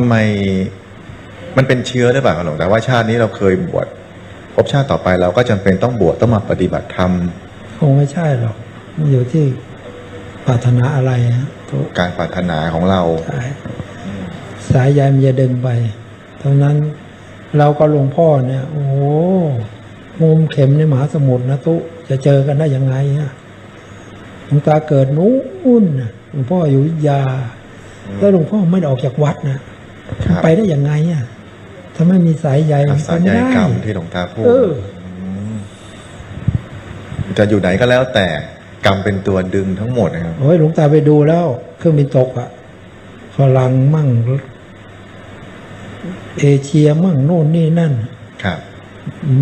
ำไมมันเป็นเชื้อหรือเปล่าครับหลวงแต่ว่าชาตินี้เราเคยบวชภพชาติต่อไปเราก็จำเป็นต้องบวชต้องมาปฏิบัติธรรมคงไม่ใช่หรอกมันอยู่ที่ปรารถนาอะไรฮะตัวการปรารถนาของเราสายสายใยมันจะดึงไปเท่านั้นเราก็หลวงพ่อเนี่ย โอ้โหมุมเข็มในมหาสมุทรนะตุจะเจอกันได้ยังไงฮะหลวงตาเกิดนู้นน่ะหลวงพ่ออยู่อยุธยา แล้วหลวงพ่อไม่ได้ออกจากวัดนะ ครับ ไปได้ยังไงอะถ้าไม่มีสายใยอาศัยไม่ใยได้กรรมที่หลวงตาพูดเออจะอยู่ไหนก็แล้วแต่กรรมเป็นตัวดึงทั้งหมดนะครับโอ้ยหลวงตาไปดูแล้ว เครื่องบินตกอะฝรั่งมั่งเอเชียมั่งโน่นนี่นั่น ครับ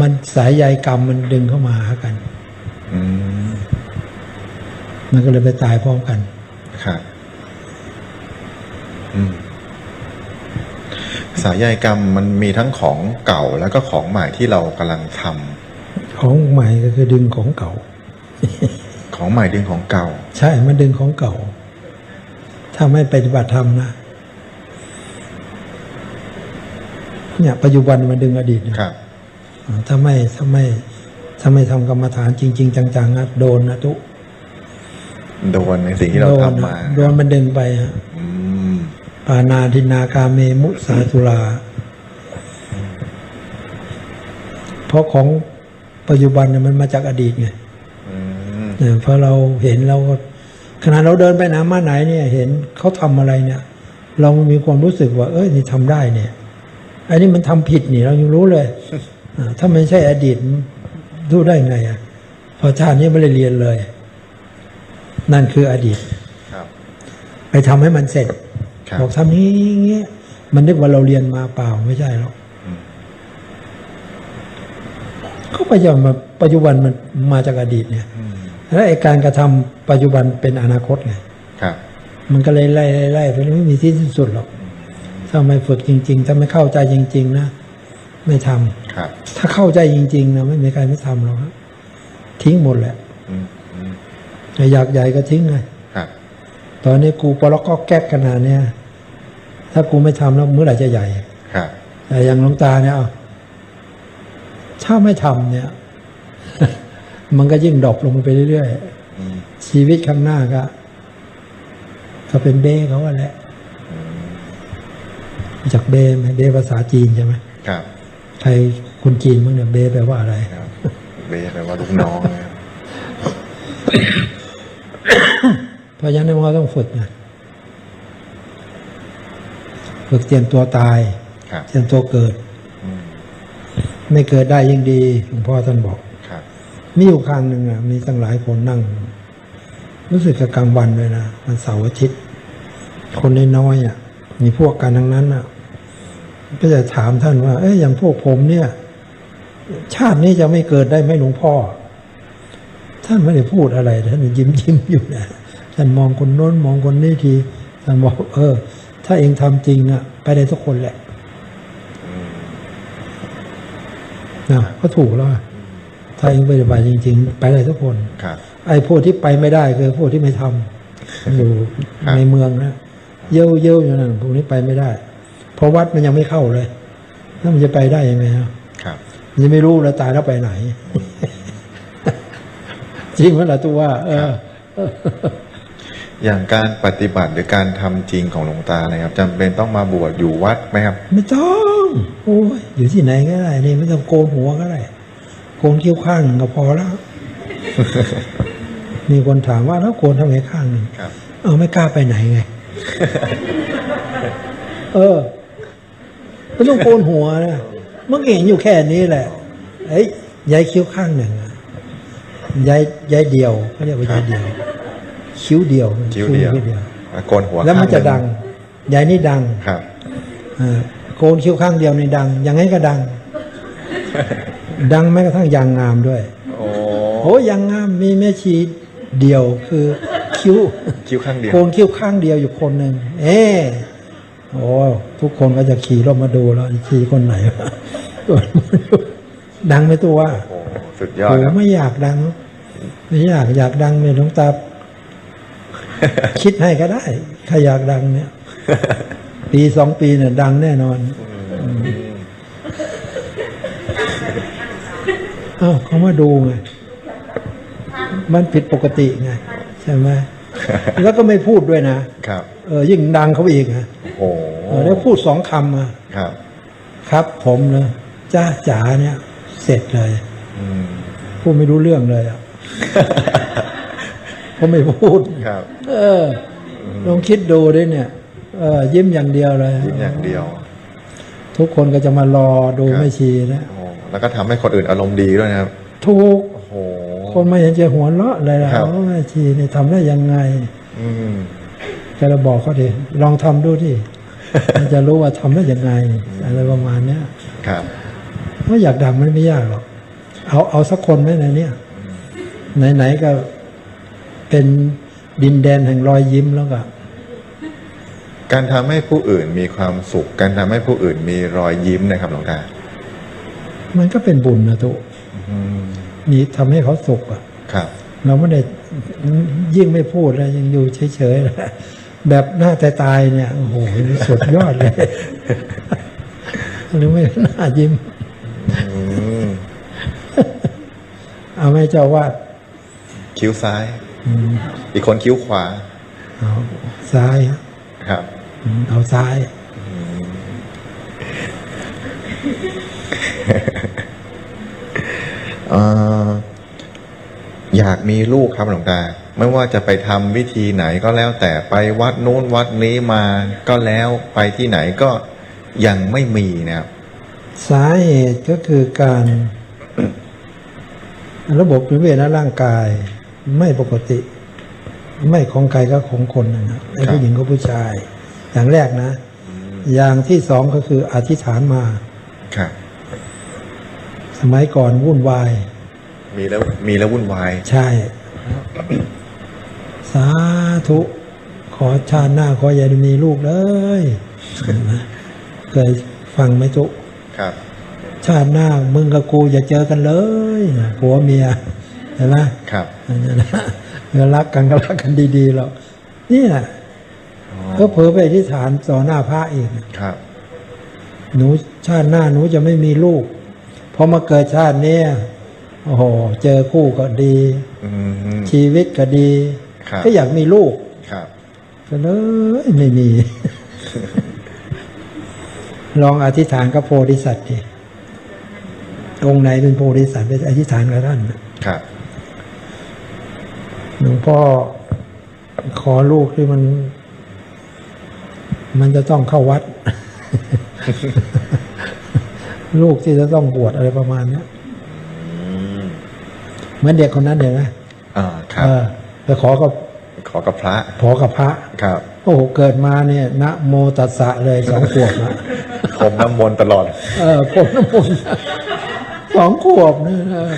มันสายใยกรรมมันดึงเข้ามาหากัน อืมมันก็เลยไปตายพร้อมกัน ครับ อืม สายใยกรรมมันมีทั้งของเก่าแล้วก็ของใหม่ที่เรากำลังทำของใหม่ก็คือดึงของเก่า ของใหม่ดึงของเก่า ใช่มันดึงของเก่า ถ้าไม่ปฏิบัติธรรมนะเนี่ยปัจจุบันมันดึงอดีตนะครับอ่าถ้าไม่ถ้าไม่ถ้าไม่ทำกรรมฐานจริง ๆ จังๆนะโดนนะทุโดนในสิ่งที่เราโดนทำมานะโดนมันดึงไปฮะอืม ปานาทินากาเมมุสาตุลา เพราะของปัจจุบันเนี่ยมันมาจากอดีตไงอืมเนี่ยพอเราเห็นเราก็ขณะเราเดินไปไหนมาไหนเนี่ย เห็นเขาทำอะไรเนี่ย เรามีความรู้สึกว่า เอ้ยนี่ทำได้เนี่ยอันนี้มันทำผิดนี่เรายังรู้เลยอ่าถ้ามันไม่ใช่อดีตมันรู้ได้ไงอะพอชาตินี้ไม่ได้เรียนเลย นั่นคืออดีตครับไปทำให้มันเสร็จครั บบอกทำนี้อย่างเงี้ยมันนึกว่าเราเรียนมาเปล่าไม่ใช่หรอกอืมก็ปัจจุบันมาปัจจุบันมันมาจากอดีตเนี่ยอืมแล้วไอ้การกระทำปัจจุบันเป็นอนาคตไงครับมันก็เลยไล่ไล่ไล่ไปเรื่อยไม่มีที่สิ้นสุดหรอกถ้าไม่ฝึกจริง ๆ ถ้าไม่เข้าใจจริง ๆ นะไม่ทำครับ ถ้าเข้าใจจริง ๆนะไม่มีใครไม่ทำหรอกครับทิ้งหมดแหละอืมอืมอยากใหญ่ก็ทิ้งไงครับตอนนี้กูปลอกก็แก๊กขนาดเนี้ย ถ้ากูไม่ทำแล้วเมื่อไหร่จะใหญ่ครับแต่อย่างหลวงตาเนี่ยเอาถ้าไม่ทำเนี่ย มันก็ยิ่งดรอปลงไปเรื่อยอืมๆชีวิตข้างหน้าก็ก็เป็นเบ้เขาอะแหละรู้จากเบ้ไหมเบ้ภาษาจีนใช่ไหมครับใครคนจีนมั้งเนี่ยเบ้แปลว่าอะไรครับเบสแปลว่าลูกน้องนะครับเพราะฉะนั้นเราต้องฝึกไง ฝึกเตรียมตัวตาย ครับเตรียมตัวเกิด อืมไม่เกิดได้ยิ่งดีหลวงพ่อท่านบอก ครับมีอยู่ครั้งหนึ่งอะมีตั้งหลายคนนั่ง รู้สึกกับกลางวันเลยนะมันเสาร์อาทิตย์ คนน้อยๆอะ มีพวกกันทั้งนั้นอะ ก็จะถามท่านว่า เอ้ยอย่างพวกผมเนี่ย ชาตินี้จะไม่เกิดได้ไหมหลวงพ่อ ท่านไม่ได้พูดอะไร ท่านยิ้มยิ้มๆอยู่นะท่านมองคนโน้นมองคนนี้ทีท่านบอก เออ ถ้าเองทำจริงอะไปได้ทุกคนแหละนะก็ถูกแล้วอะถ้าเองปฏิบัติจริง ๆ ไปได้ทุกคนครับไอ้พวกที่ไปไม่ได้คือพวกที่ไม่ทำอยู่ครับในเมืองนะเย่เย่อยู่นั่นพวกนี้ไปไม่ได้ เพราะวัดมันยังไม่เข้าเลยแล้วมันจะไปได้ยังไงครับครับมันจะไม่รู้แล้วตายแล้วไปไหน จริงไหมล่ะตัวว่า เออ อย่างการปฏิบัติหรือการทำจริงของหลวงตานะครับจำเป็นต้องมาบวชอยู่วัดไหมครับ ไม่ต้องโอ้ยอยู่ที่ไหนก็ได้นี่ไม่ต้องโกนหัวก็ได้โกนคิ้วข้างหนึ่งก็พอแล้ว มีคนถามว่าแล้วโกนทำไมข้างหนึ่งครับ เอาไม่กล้าไปไหนไง เออไม่ต้องโกนหัวนะมันก็เห็นอยู่แค่นี้แหละเอ้ยย้ายคิ้วข้างหนึ่งอะย้ายย้ายเดียวเขาเรียกว่าย้ายเดียว คิ้วเดียวคิ้วเดียวคิ้วเดียวโกนหัวแล้วมันจะข้าหดังย้ายนี่ดังครับอ่าโกนคิ้วข้างเดียวนี่ดัง ยังไงก็ดัง ดังแม้กระทั่งยางงามด้วย โอ้โอ้ยยางงามมีแม่ชีเดียวคือคิ้วคิ้วข้างเดียวโกนคิ้วข้างเดียวอยู่คนหนึ่งเอ๊ะโอ้ทุกคนก็จะขี่รถมาดูแล้วขี่คนไหนวะดังไหมตัวว่าโอ้สุดยอดโอ้ครับไม่อยากดัง ไม่อยากอยากดังเนี่ยหลวงตา คิดให้ก็ได้ใครอยากดังเนี่ย ปีสองปีเนี่ยดังแน่นอนอ้าวเขามาดูไง มันผิดปกติไง ใช่ไหมแล้วก็ไม่พูดด้วยนะครับ เออยิ่งดังเขาไปอีกนะโอ้โหเออแล้วพูดสองคำอะครับ ครับผมเนะจ้าจ๋าเนี่ย เสร็จเลยอืมพูดไม่รู้เรื่องเลยอะ เขาไม่พูดครับ เออลองคิดดูดิเนี่ยเออยิ้มอย่างเดียวเลยยิ้มอย่างเดียว ทุกคนก็จะมารอดูครับไม่ชีนะโอ้โหแล้วก็ทำให้คนอื่นอารมณ์ดีด้วยนะครับถูกโอ้โหคนไม่เห็นจะหัวเราะเลยล่ะครับโอ้แม่ชีเนี่ยทำได้ยังไง อืมจะเราบอกเขาดิลองทำดูดิมันจะรู้ว่าทำได้ยังไง อะไรประมาณเนี้ยครับว่าอยากดังมันไม่ยากหรอกเอาเอาสักคนไหมในเนี้ยไหนๆก็ เป็นดินแดนแห่งรอยยิ้มแล้วก็ การทำให้ผู้อื่นมีความสุข การทำให้ผู้อื่นมีรอยยิ้มนะครับหลวงตามันก็เป็นบุญนะทุกอืมมีทำให้เขาสุขอะครับ เราไม่ได้ยิ่งไม่พูดแล้วยังอยู่เฉยๆแล้วแบบหน้าแต่ตายเนี่ยโอ้โหสุดยอดเลยหรือไม่หน้ายิ้มอืมเอาไหม่เจ้าวาดคิ้วซ้าย อืมอีกคนคิ้วขวา เอาซ้ายฮะครับอืมเอาซ้าย เอ่ออยากมีลูกครับหลวงตา ไม่ว่าจะไปทำวิธีไหนก็แล้วแต่ไปวัดนู้นวัดนี้มาก็แล้วไปที่ไหนก็ยังไม่มีนะครับ สาเหตุก็คือการ ระบบนิเวศและร่างกาย ไม่ปกติ ไม่ของใครก็ของคนนะนะไอ้ผู้หญิงก็ผู้ชาย อย่างแรกนะ อย่างที่สองก็คืออธิษฐานมาครับสมัยก่อนวุ่นวาย มีแล้วมีแล้ววุ่นวาย ใช่ สาธุขอชาติหน้าขออย่าได้มีลูกเลยเห็นไหมเคยฟังไหมทุกครับ ชาติหน้ามึงกับกูอย่าเจอกันเลยผัวเมีย เห็นไหมครับอันนั้นนะเมื่อรักกันก็รักกันดีๆหรอกนี่แหละก็เผลอไปอธิษฐานต่อหน้าพระอีกครับ หนูชาติหน้าหนูจะไม่มีลูกพอมาเกิดชาติเนี้ยโอ้โห เจอคู่ก็ดีอืมชีวิตก็ดีครับก็อยากมีลูกครับก็เลยไม่มี ลองอธิษฐานกับโพธิสัตว์ดิองค์ไหนเป็นโพธิสัตว์ไปอธิษฐานกับท่านน่ะครับ หลวงพ่อขอลูกที่มัน มันจะต้องเข้าวัด ลูกที่จะต้องบวชอะไรประมาณเนี้ยอืมเหมือนเด็กคนนั้นเห็นไหมอ่าครับเออไปขอกับขอกับพระ ขอกับพระ ครับ โอ้โห เกิดมาเนี่ยนะโมตัสสะเลยสองขวบอะผมน้ำมนต์ตลอด เออผมน้ำมนต์ สองขวบเนี่ยเออ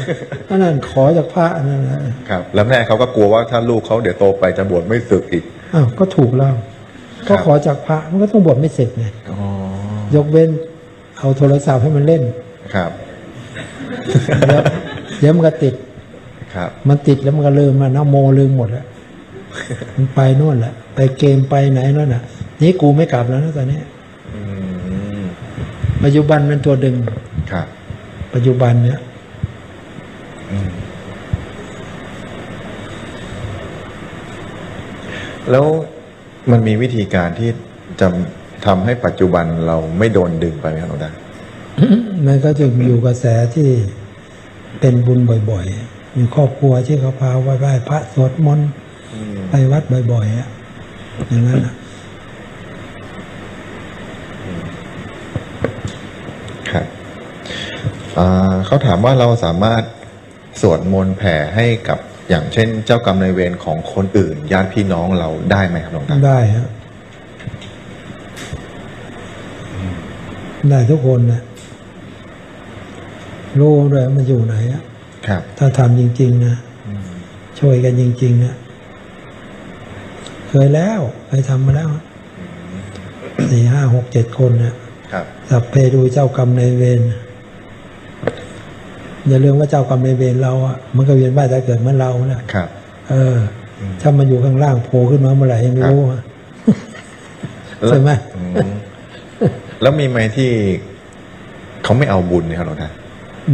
อันนั้นขอจากพระนั่นแหละครับ แล้วแม่เขาก็กลัวว่าถ้าลูกเขาเดี๋ยวโตไปจะบวชไม่สึกอีก อ้าวก็ถูกแล้วครัก็บ ขอจากพระมันก็ต้องบวชไม่เสร็จไงอ๋อยกเว้นเอาโทรศัพท์ให้มันเล่น ครับแล้วเดี๋ยวมันก็ติด ครับ มันติดแล้วมันก็ลืมมันนะโมลืมหมดแล้ว มันไปนู่นแหละไปเกมไปไหนนั่นน่ะ นี่กูไม่กลับแล้วนะตอนนี้ อืม ปัจจุบันเป็นตัวดึง ครับ ปัจจุบันเนี้ยอืมแล้วมันมีวิธีการที่จะทำให้ปัจจุบันเราไม่โดนดึงไปไหมครับหลวงตามันก็จึงอยู่กระแสที่เป็นบุญบ่อยๆ มีครอบครัวที่เขาพาไหว้ไหว้พระสวดมนต์ไปวัดบ่อยๆอะอย่างนั้นอะ ครับอ่า เขาถามว่าเราสามารถสวดมนต์แผ่ให้กับอย่างเช่น เจ้ากรรมนายเวรของคนอื่นญาติพี่น้องเราได้ไหมครับหลวงตาได้ฮะได้ทุกคนนะรู้ด้วยมันอยู่ไหนอะครับ ถ้าทำจริง ๆ นะช่วยกันจริง ๆ นะเคยแล้วเคยทำมาแล้วสี่ห้าหกเจ็ดคนนะครับสัพเพดูเจ้ากรรมในายเวร อย่าลืมว่าเจ้ากรรมในายเวรเราอะมันก็เวียนว่ายแต่เกิดเหมือนเรานะครับ เออ ถ้ามันอยู่ข้างล่างโผล่ขึ้นมาเมื่อไหร่ยังไม่รู้อะใช่ไหมอืมแล้วมีไหมที่เขาไม่เอาบุญเนี่ยครับหลวงตา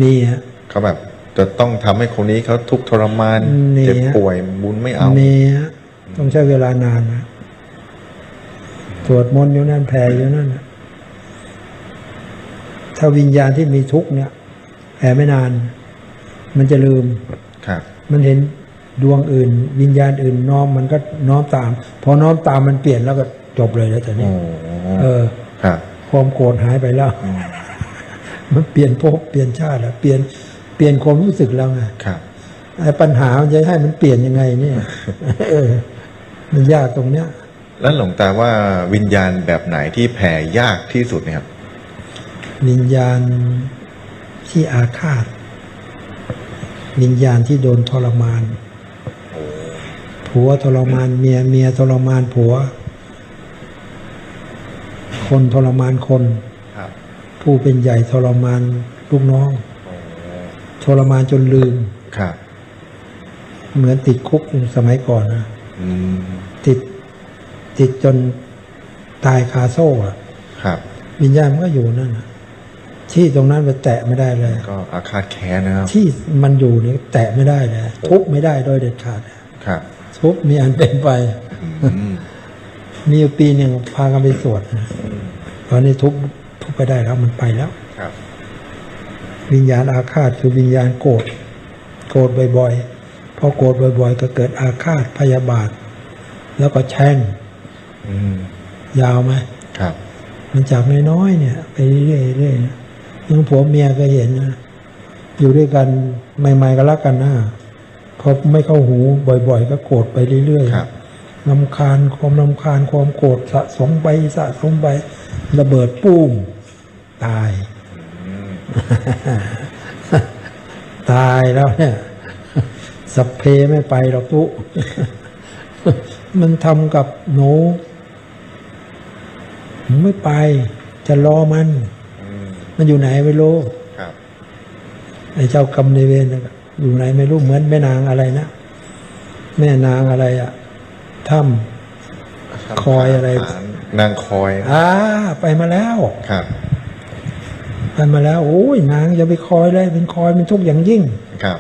มีฮะเขาแบบจะต้องทำให้คนนี้เขาทุกข์ทรมานมีเจ็บป่วยบุญไม่เอามีฮะต้องใช้เวลานานนะสวดมนต์อยู่นั่นแผ่อยู่นั่นน่ะถ้าวิญญาณที่มีทุกข์เนี่ย แผ่ไม่นาน มันจะลืมครับ มันเห็นดวงอื่น วิญญาณอื่นน้อมมันก็น้อมตาม พอน้อมตามมันเปลี่ยนแล้วก็จบเลยแล้วแต่โอ้นี้เออ ครับความโกรธหายไปแล้ว มันเปลี่ยนภพเปลี่ยนชาติแล้วเปลี่ยนเปลี่ยนความรู้สึกแล้วไงครับไอ้ปัญหามันจะให้มันเปลี่ยนยังไงเนี่ยเออมันยากตรงเนี้ย แล้วหลวงตาว่าวิญญาณแบบไหนที่แผ่ยากที่สุดเนี่ยครับ วิญญาณ ที่อาฆาต วิญญาณที่โดนทรมาน ผัวทรมานเมียเมียทรมานผัว คนทรมานคนครับผู้เป็นใหญ่ทรมานลูกน้องทรมานจนลืมครับเหมือนติดคุกสมัยก่อนนะอืมติดติดจนตายคาโซ่อะครับ วิญญาณมันก็อยู่นั่นน่ะ ที่ตรงนั้นมันแตะไม่ได้เลย ก็อาฆาตแค้นนะครับ ที่มันอยู่เนี่ยแตะไม่ได้เลยทุบไม่ได้โดยเด็ดขาดครับ ทุบมีอันเป็นไปอืมมีอยู่ปีหนึ่งพากันไปสวดนะตอนนี้ทุบทุบไปได้แล้วมันไปแล้วครับวิญญาณอาฆาตคือวิญญาณโกรธโกรธบ่อยๆพอโกรธบ่อย ๆ ก็เกิดอาฆาตพยาบาท แล้วก็แช่งอืมยาวไหมครับ มันจากน้อยๆเนี่ย ไปเรื่อยๆ เรื่อยๆนะยังผัวเมียก็เห็นนะอยู่ด้วยกันใหม่ ๆก็รักกันนะพอไม่เข้าหูบ่อยๆ ก็โกรธไปเรื่อยครับๆลำคาญความลำคาญความโกรธสะสมไปสะสมไประเบิดปุ้มตายอืมตายแล้วเนี่ยสัพเพไม่ไปหรอกทุมันทำกับหนูผมไม่ไปจะรอมันอื มมันอยู่ไหนไม่รู้ครับไอ้เจ้ากรรมในายเวรน่ะอยู่ไหนไม่รู้เหมือนแม่นางอะไรนะแม่นางอะไรอะถ้คอยอะไร นางคอยำอ่าไปมาแล้วครับไปมาแล้ว โอ้ยนางอย่าไปคอยเลยเป็นคอยเป็นทุกข์อย่างยิ่งครับ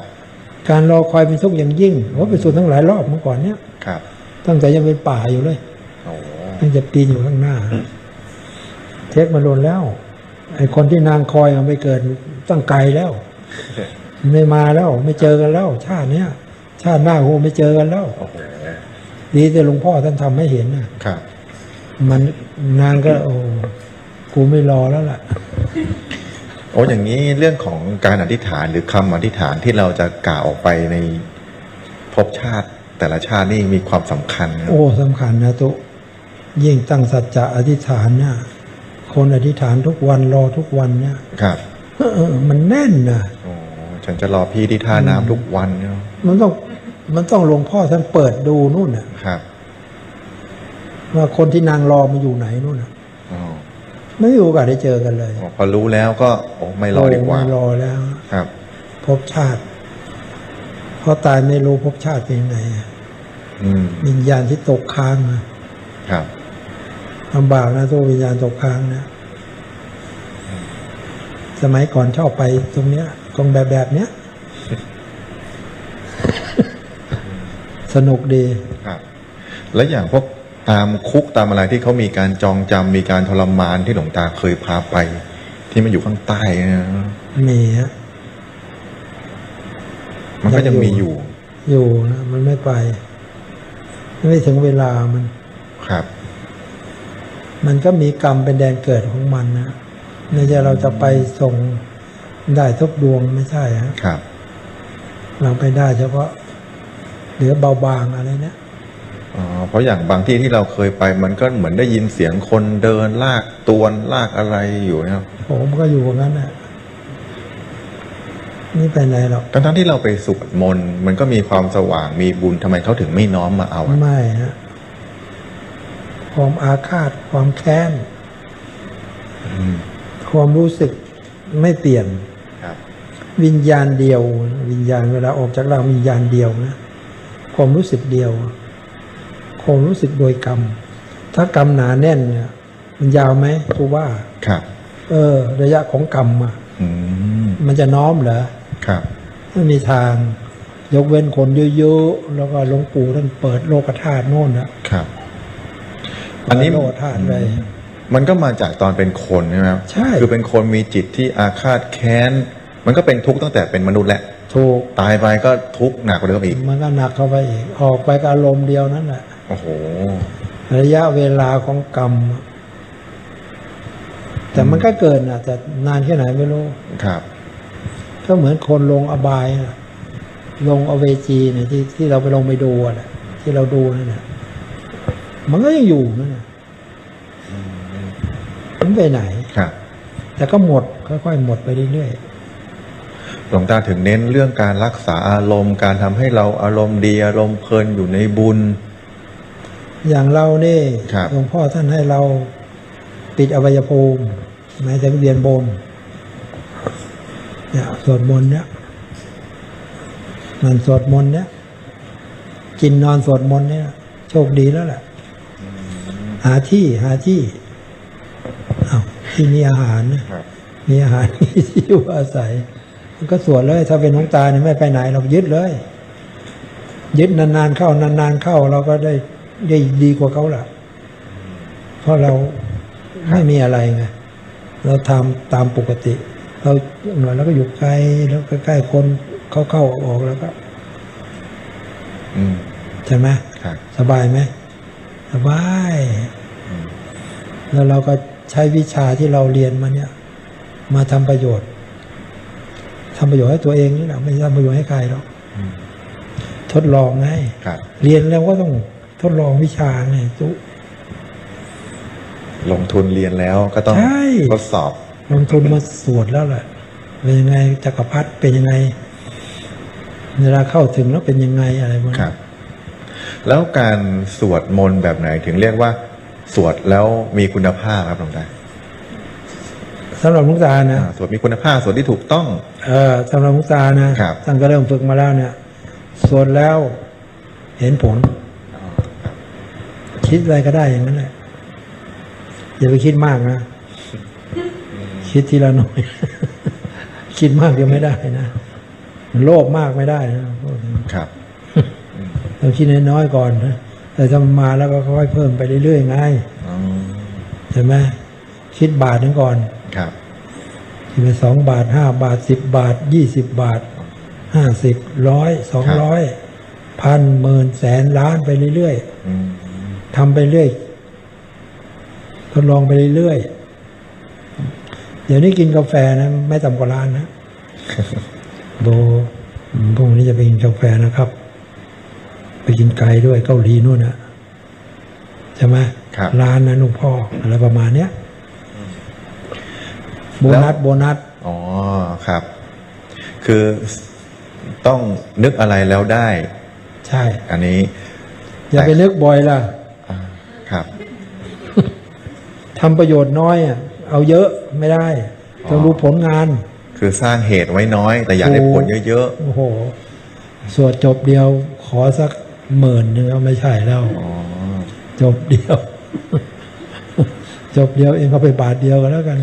การรอคอยเป็นทุกข์อย่างยิ่งโอ้ไปสู่ทั้งหลายรอบเมื่อก่อนเนี้ยครับตั้งแต่ยังเป็นป่าอยู่เลยโอ้ตั้งแต่ปีนอยู่ข้างหน้า เทคมาโดนแล้ว ไอ้คนที่นางคอยมันไปเกิดตั้งไกลแล้ว ไม่มาแล้ว ไม่เจอกันแล้ว ชาติเนี้ยชาติหน้าโหไม่เจอกันแล้วโอ้โหดีแต่หลวงพ่อท่านทำให้เห็นนะครับ มันนางก็โอ้กูไม่รอแล้วล่ะโอ้อย่างนี้เรื่องของการอธิษฐานหรือคำอธิษฐานที่เราจะกล่าวออกไปในภพชาติแต่ละชาตินี่มีความสำคัญนะโอ้สำคัญนะตุยิ่งตั้งสัจจะอธิษฐานเนี่ย คนอธิษฐานทุกวันรอทุกวันเนี่ยครับเออเออมันแน่นนะโอ้ฉันจะรอพี่ที่ท่าน้ำทุกวันเนาะมันต้องมันต้องหลวงพ่อท่านเปิดดูนู่นน่ะครับ ว่าคนที่นางรอมาอยู่ไหนนู่นน่ะอ๋อไม่มีโอกาสได้เจอกันเลยพอรู้แล้วก็โอ้ไม่รอดีกว่าโไม่รอแล้ว ครับ พบชาติพอตายไม่รู้พบชาติเป็นยังไงอะอืมวิญญาณที่ตกค้างอะครับ ลำบากนะตัววิญญาณตกค้างนะสมัยก่อนชอบไปตรงเนี้ย ตรงแบบแบบเนี้ย สนุกดีครับ แล้วอย่างพวกตามคุกตามอะไรที่เขามีการจองจำมีการทรมานที่หลวงตาเคยพาไป ที่มันอยู่ข้างใต้เนี่ยมีฮะมันก็ยังมีอยู่ อยู่นะมันไม่ไป ไม่ถึงเวลามันครับ มันก็มีกรรมเป็นแดนเกิดของมันนะไม่ใช่เราจะไปส่งได้ทุกดวงไม่ใช่ฮะครับ เราไปได้เฉพาะเหลือเบาบางอะไรเนี่ยอ๋อเพราะอย่างบางที่ที่เราเคยไป มันก็เหมือนได้ยินเสียงคนเดินลากตวนลากอะไรอยู่นะครับผมก็อยู่อย่างนั้นแหละนี่ไปไหนหรอกทั้งๆที่เราไปสวดมนต์มันก็มีความสว่างมีบุญทำไมเขาถึงไม่น้อมมาเอาอะไม่ฮะ ความอาฆาต ความแค้นอืมความรู้สึกไม่เปลี่ยนครับวิญญาณเดียว วิญญาณเวลาออกจากร่างวิญญาณเดียวนะความรู้สึกเดียวความรู้สึกโดยกรรม ถ้ากรรมหนาแน่นเนี่ย มันยาวไหมกูว่าครับ เออ ระยะของกรรมอะอืมมันจะน้อมเหรอครับไม่มีทาง ยกเว้นคนเยอะๆแล้วก็หลวงปู่ท่านเปิดโลกธาตุโน่นนะครับ อันนี้เปิดโลกธาตุเลยมันก็มาจากตอนเป็นคนใช่ไหมครับใช่ คือเป็นคนมีจิตที่อาฆาตแค้น มันก็เป็นทุกข์ตั้งแต่เป็นมนุษย์แหละ ถูกตายไปก็ทุกข์หนักกว่าเดิมอีก มันก็หนักเข้าไปอีก ออกไปกับอารมณ์เดียวนั่นแหละ โอ้โห ระยะเวลาของกรรมอะแต่มันก็เกินอะ แต่นานแค่ไหนไม่รู้ ครับ ก็เหมือนคนลงอบายน่ะลงอเวจีเนี่ยที่ที่เราไปลงไปดูอะแหละที่เราดูนั่นแหละ มันก็ยังอยู่นั่นแหละมันไปไหนครับ แต่ก็หมดค่อยๆหมดไปเรื่อยหลวงตาถึงเน้นเรื่องการรักษาอารมณ์ การทำให้เราอารมณ์ดีอารมณ์เพลินอยู่ในบุญๆอย่างเรานี่ครับหลวงพ่อท่านให้เราปิดอวัยภูมิหมายถึงเวียนบนเนี่ยสวดมนต์เนี่ยนั่นสวดมนต์เนี่ยกินนอนสวดมนต์เนี่ย โชคดีแล้วแหละ หาที่หาที่เอาวที่มีอาหารนะครับมีอาหารมีที่อยู่อาศัย มันก็สวดเลย ถ้าเป็นน้องตาเนี่ยไม่ไปไหนเรายึดเลย ยึดนานๆเข้านานๆเข้าเราก็ได้ได้ดีกว่าเขาล่ะเพราะเราไม่มีอะไรไงเราทำตามปกติ เราหน่อยแล้วก็อยู่ไกลแล้วใกล้ๆคนเข้าเข้าๆออกๆแล้วก็อืมใช่ไหมครับสบายไหม สบายแล้วเราก็ใช้วิชาที่เราเรียนมาเนี่ย มาทำประโยชน์ทำประโยชน์ให้ตัวเองนี่แหละไม่ใช่ทำประโยชน์ให้ใครหรอกทดลองไงครับเรียนแล้วก็ต้องทดลองวิชาไงจุลงทุนเรียนแล้วก็ต้องใช่ทดสอบ ลงทุนมาสวดแล้วแหละเป็นยังไงจักรพรรดิเป็นยังไงเวลาเข้าถึงแล้วเป็นยังไงอะไรมันครับ แล้วการสวดมนต์แบบไหนถึงเรียกว่า สวดแล้วมีคุณภาพครับหลวงตาสำหรับหลุงตานะอ่าสวดมีคุณภาพสวดที่ถูกต้อง เออสำหรับหลุงตานะครับ ท่านก็เริ่มฝึกมาแล้วเนี่ยสวดแล้วเห็นผล คิดอะไรก็ได้อย่างนั้นแหละอย่าไปคิดมากนะ คิดทีละหน่อย คิดมากยังไม่ได้นะมันโลภมากไม่ได้นะครับ เราคิดน้อยๆก่อนนะแต่ถ้ามันมาแล้วก็ค่อยๆเพิ่มไปเรื่อยๆไงอ๋อใช่ไหมคิดบาทหนึงก่อน ครับคิดไปสองบาทห้าบาทสิบบาทยี่สิบบาทห้าสิบร้อยสองร้อยพันหมื่นแสนล้านไปเรื่อยๆอืมทำไปเรื่อยทดลองไปเรื่อยๆเดี๋ยวนี้กินกาแฟนะ ไม่ต่ำกว่าล้านนะโบอืมพรุ่งนี้จะไปกินกาแฟนะครับ ไปกินไกลด้วยเกาหลีนู่นนะใช่ไหมครับร้านนะหลวงพ่ออะไรประมาณเนี้ยโบนัสโบนัสอ๋อครับ คือต้องนึกอะไรแล้วได้ ใช่ อันนี้ อย่าไปนึกบ่อยล่ะอ่าครับทำประโยชน์น้อยอะเอาเยอะไม่ได้ต้องรู้ผลงาน คือสร้างเหตุไว้น้อย แต่อยากได้ผลเยอะโอ้โหสวดจบเดียวขอสัก หมื่นหนึ่งก็ไม่ใช่แล้วๆอ๋อจบเดียว จบเดียวเองก็ไปบาทเดียวกันแล้วกัน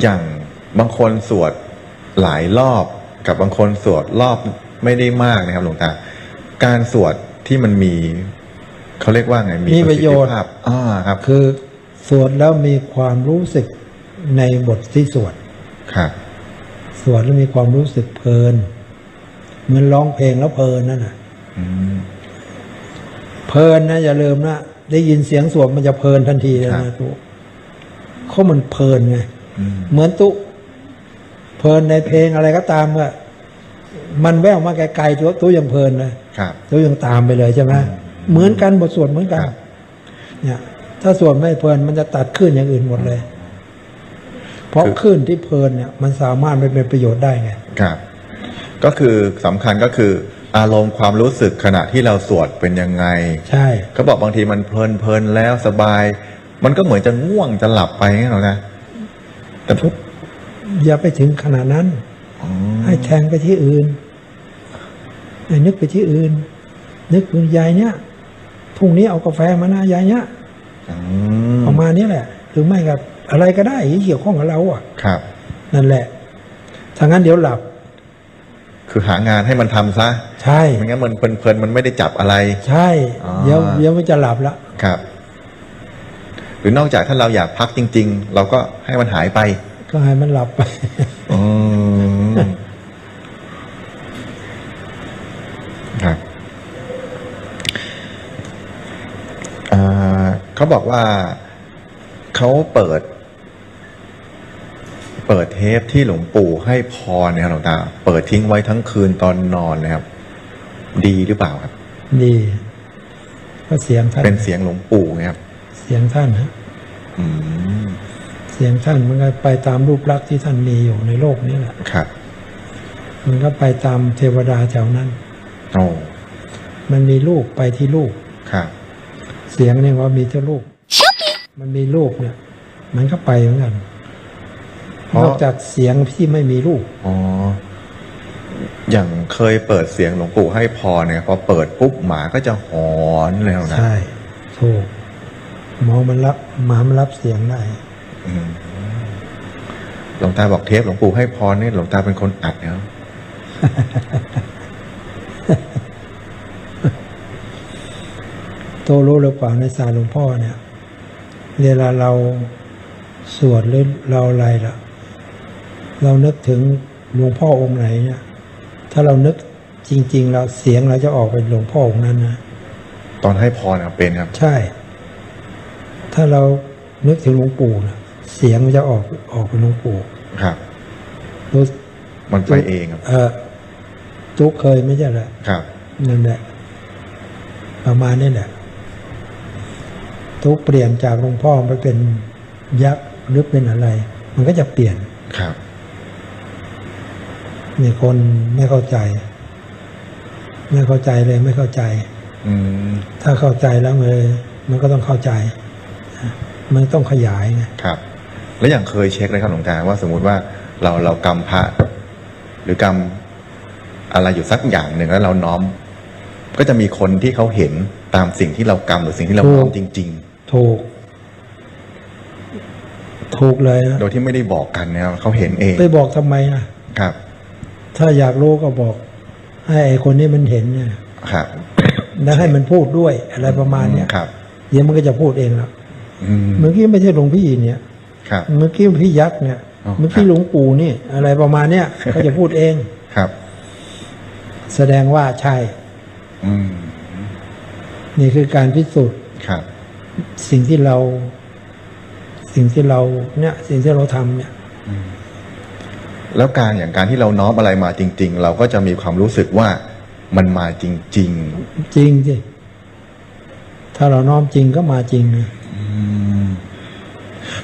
อย่างบางคนสวดหลายรอบกับบางคนสวดรอบไม่ได้มากนะครับหลวงตา การสวดที่มันมีเขาเรียกว่าไง มีประโยชน์สิทธิภาพอ่าครับ คือสวดแล้วมีความรู้สึกในบทที่สวดครับ สวดแล้วมีความรู้สึกเพลิน เหมือนร้องเพลงแล้วเพลินนั่นน่ะอืมเพลินนะอย่าลืมนะได้ยินเสียงสวดมันจะเพลินทันทีเลยครันะบทุกเขามันเพลินไงอืมเหมือนตุเพลินในเพลงอะไรก็ตามก็มันแววมาไกลๆตัวตัวยังเพลินเลยครับตัวยังตามไปเลยใช่ไหมเหมือนกันบทสวดเหมือนกันครับเนี่ย ถ้าสวดไม่เพลินมันจะตัดขึ้นอย่างอื่นหมดเลย เพราะขึ้นที่เพลินเนี่ยมันสามารถไปเป็นประโยชน์ได้ไงครับ ก็คือสำคัญก็คืออารมณ์ความรู้สึกขณะที่เราสวดเป็นยังไง ใช่เขาบอกบางทีมันเพลินเพลินแล้วสบาย มันก็เหมือนจะง่วงจะหลับไปไงหรอนะแต่พุทธอย่าไปถึงขนาดนั้น ให้แทงไปที่อื่นให้นึกไปที่อื่น นึกถึงยายเนี้ยพรุ่งนี้เอากาแฟมานะยายเนี้ยอืมประมาณนี้แหละ หรือไม่กับ อะไรก็ได้ที่เกี่ยวข้องกับเราอะ ครับ นั่นแหละถ้างั้นเดี๋ยวหลับ คือหางานให้มันทำซะใช่ ไม่งั้นมันเพลินๆมันไม่ได้จับอะไร ใช่ อ๋อ เดี๋ยวเดี๋ยวมันจะหลับละครับ หรือนอกจากถ้าเราอยากพักจริง ๆ เราก็ให้มันหายไปก็ให้มันหลับไป อืมครับอ่าเขาบอกว่าเขาเปิด เปิดเทปที่หลวงปู่ให้พรเนี่ยครับหลวงตา เปิดทิ้งไว้ทั้งคืนตอนนอนนะครับ ดีหรือเปล่าครับ ดีก็เสียงท่านเป็นเสียงหลวงปู่นะครับ เสียงท่านฮะอืมเสียงท่านมันก็ไปตามรูปลักษณ์ที่ท่านมีอยู่ในโลกนี้แหละครับมันก็ไปตามเทวดาแถวนั้น โอ้มันมีลูกไปที่ลูก ครับ เสียงเนี่ยว่ามีเท่าลูก มันมีลูกเนี่ย มันก็ไปเหมือนกัน เพราะนอกจากเสียงที่ไม่มีลูกอ๋ออย่างเคยเปิดเสียงหลวงปู่ให้พรเนี่ยพอเปิดปุ๊บหมาก็จะหอนเลยนะใช่ถูกหมอมันรับหมามันรับเสียงได้ อืมหลวงตาบอกเทปหลวงปู่ให้พรนี่หลวงตาเป็นคนอัดนะครับ โตรู้หรือเปล่าในสารหลวงพ่อเนี่ย เวลาเราสวดหรือเราอะไรล่ะ เรานึกถึงหลวงพ่อองค์ไหนเนี่ยถ้าเรานึกจริงๆแล้วเสียงเราจะออกเป็นหลวงพ่อองค์นั้นนะตอนให้พรอะเป็นครับ ใช่ ถ้าเรานึกถึงหลวงปู่นะเสียงมันจะออกออกเป็นหลวงปู่ครับรู้มันไปเองครับ เออทุกเคยไม่ใช่เหรอครับนั่นแหละประมาณนี้แหละทุกเปลี่ยนจากหลวงพ่อไปเป็นยักษ์หรือเป็นอะไร มันก็จะเปลี่ยนครับ มีคนไม่เข้าใจ ไม่เข้าใจเลยไม่เข้าใจอืมถ้าเข้าใจแล้วมันมันก็ต้องเข้าใจ มันต้องขยายไงครับ แล้วอย่างเคยเช็คเลยครับหลวงตาว่าสมมุติว่าเราเรากำพระหรือกำอะไรอยู่สักอย่างหนึ่งแล้วเราน้อม ก็จะมีคนที่เขาเห็นตามสิ่งที่เรากำหรือสิ่งที่เราน้อมจริงถูก ถูกเลยนะๆโดยที่ไม่ได้บอกกันนะครับเขาเห็นเองไปบอกทำไมล่ะครับ ถ้าอยากรู้ก็บอก ให้ไอ้คนนี้มันเห็นเนี่ยครับ แล้วให้มันพูดด้วยอะไรประมาณเนี้ยครับเดี๋ยวมันก็จะพูดเองแล้วอืมเมื่อกี้ไม่ใช่หลวงพี่เนี่ยครับเมื่อกี้พี่ยักษ์เนี่ยอ๋อเมื่อกี้หลวงปู่นี่อะไรประมาณเนี้ยก็จะพูดเองครับ แสดงว่าใช่อืมนี่คือการพิสูจน์ครับ สิ่งที่เรา สิ่งที่เราเนี่ย สิ่งที่เราทำเนี่ย แล้วการอย่างการที่เราน้อมอะไรมาจริง ๆ เราก็จะมีความรู้สึกว่ามันมาจริงจริงสิถ้าเราน้อมจริงก็มาจริงนะๆอืม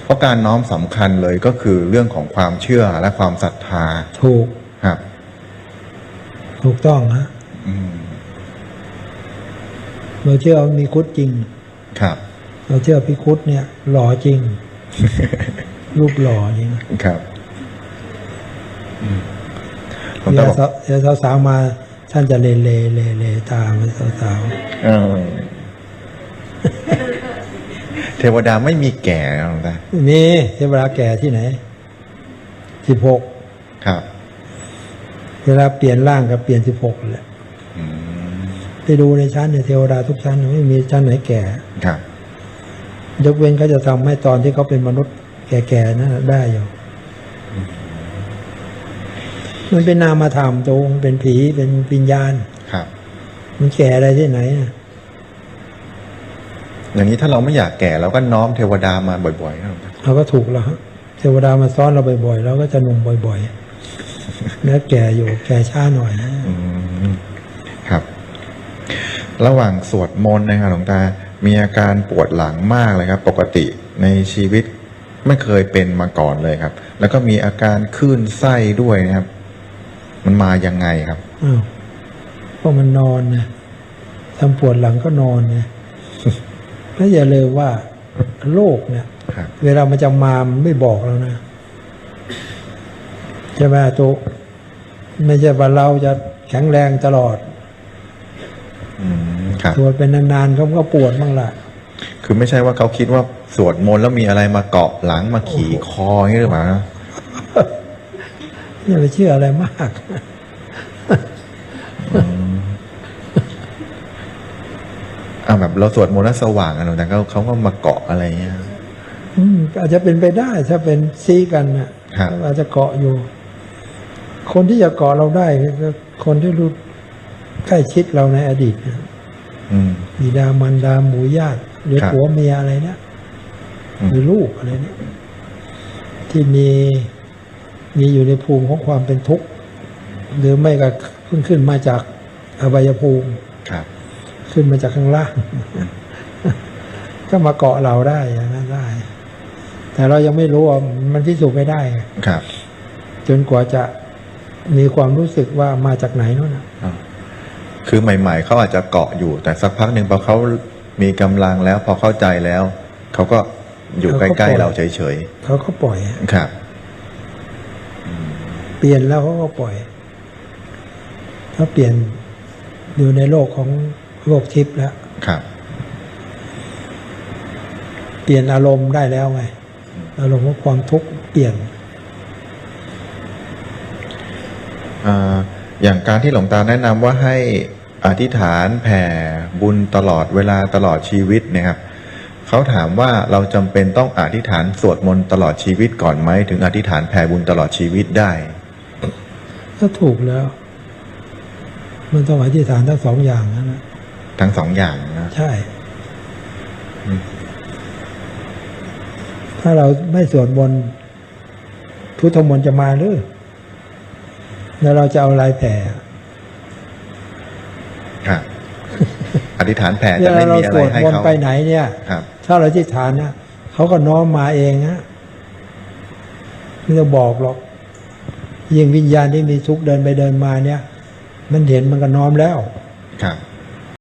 เพราะการน้อมสำคัญเลยก็คือเรื่องของความเชื่อและความศรัทธา ถูกครับ ถูกต้องฮะอืมเราเชื่อว่ามีคุดจริง ครับ เราเชื่อพิคุดเนี่ย หล่อจริง รูปหล่อจริงครับอืม หลวงเดี๋ตายวบอกสาวเดี๋ยวสาวๆมาท่านจะเลเลเลเลตามสาวเออเทวดาไม่มีแก่นะหลวงตาๆมีเทวดาแก่ที่ไหนสิบหกครับ เวลาเปลี่ยนร่างก็เปลี่ยนสิบหกแหละอืมไปดูในชั้นเนี่ยเทวดาทุกชั้นไม่มีชั้นไหนแก่ครับยกเว้นเขาจะทำให้ตอนที่เขาเป็นมนุษย์แก่ๆนั่นนะได้อยู่ มันเป็นนามธรรมโจงเป็นผีเป็นวิญญาณ ครับ มันแก่อะไรที่ไหนอะอย่างนี้ถ้าเราไม่อยากแก่เราก็น้อมเทวดามาบ่อยๆนะหลวงตาเราก็ถูกแล้วฮะเทวดามาซ้อนเราบ่อยๆเราก็จะหนุ่มบ่อยๆแล้วแก่อยู่แก่ช้าหน่อยนะอืมครับ ระหว่างสวดมนต์นะครับหลวงตา มีอาการปวดหลังมากเลยครับ ปกติในชีวิตไม่เคยเป็นมาก่อนเลยครับ แล้วก็มีอาการคลื่นไส้ด้วยนะครับ มันมายังไงครับอ้าวเพราะมันนอนนะทำปวดหลังก็นอนไงแล้วอย่าลืมว่าโรคเนี่ยครับเวลามันจะมามันไม่บอกแล้วนะใช่ไหมตัวไม่ใช่ว่าเราจะแข็งแรงตลอดอืมครับสวดเป็นนานๆเขาก็ปวดบ้างล่ะ คือไม่ใช่ว่าเขาคิดว่าสวดมนต์แล้วมีอะไรมาเกาะหลังมาขี่คออย่างนี้หรือเปล่านะ อย่าไปเชื่ออะไรมากอ่าแบบเราสวดมนต์แล้วสว่างอะหลวงตาเขาเขาก็มาเกาะอะไรเงี้ยอืมก็อาจจะเป็นไปได้ถ้าเป็นซีกันน่ะครับอาจจะเกาะอยู่ คนที่จะเกาะเราได้ก็คนที่รู้ใกล้ชิดเราในอดีตนะอืมบิดามารดาหมู่ญาติหรือครับผัวเมียอะไรเนี่ยอืมหรือลูกอะไรเนี่ยที่มี มีอยู่ในภูมิของความเป็นทุกข์หรือไม่ก็เพิ่งขึ้นมาจากอบายภูมิครับ ขึ้นมาจากข้างล่าง ก็มาเกาะเราได้อย่างนั้นได้ แต่เรายังไม่รู้ว่ามันพิสูจน์ไม่ได้ไงครับ จนกว่าจะมีความรู้สึกว่ามาจากไหนนู่นนะอ่าคือใหม่ ๆเขาอาจจะเกาะอยู่ แต่สักพักหนึ่งพอเขามีกำลังแล้ว พอเข้าใจแล้ว เขาก็อยู่ใกล้ๆเราเฉยเขาก็ปล่อยๆครับ เปลี่ยนแล้วเขาก็ปล่อยถ้าเปลี่ยนอยู่ในโลกของโลกทิพย์แล้วครับ เปลี่ยนอารมณ์ได้แล้วไงอารมณ์ของความทุกข์เปลี่ยนอ่าอย่างการที่หลวงตาแนะนำว่าให้อธิษฐานแผ่บุญตลอดเวลาตลอดชีวิตเนะครับเขาถามว่าเราจำเป็นต้องอธิษฐานสวดมนต์ตลอดชีวิตก่อนไหมถึงอธิษฐานแผ่บุญตลอดชีวิตได้ ก็ถูกแล้ว มันต้องอธิษฐานทั้งสองอย่างนะนะทั้งสองอย่างนะใช่อืมถ้าเราไม่สวดมนต์พุทธมนต์จะมาหรือแล้วเราจะเอาอะไรแผ่ครับอธิษฐานแผ่เวจะลาไม่เรามีอะสไรวดให้มนต์เขาไปไหนเนี่ยครับถ้าเราอธิษฐานนะเขาก็น้อมมาเองฮะไม่ต้องบอกหรอก ยิ่งวิญญาณที่มีทุกข์เดินไปเดินมาเนี่ย มันเห็นมันก็น้อมแล้ว ครับ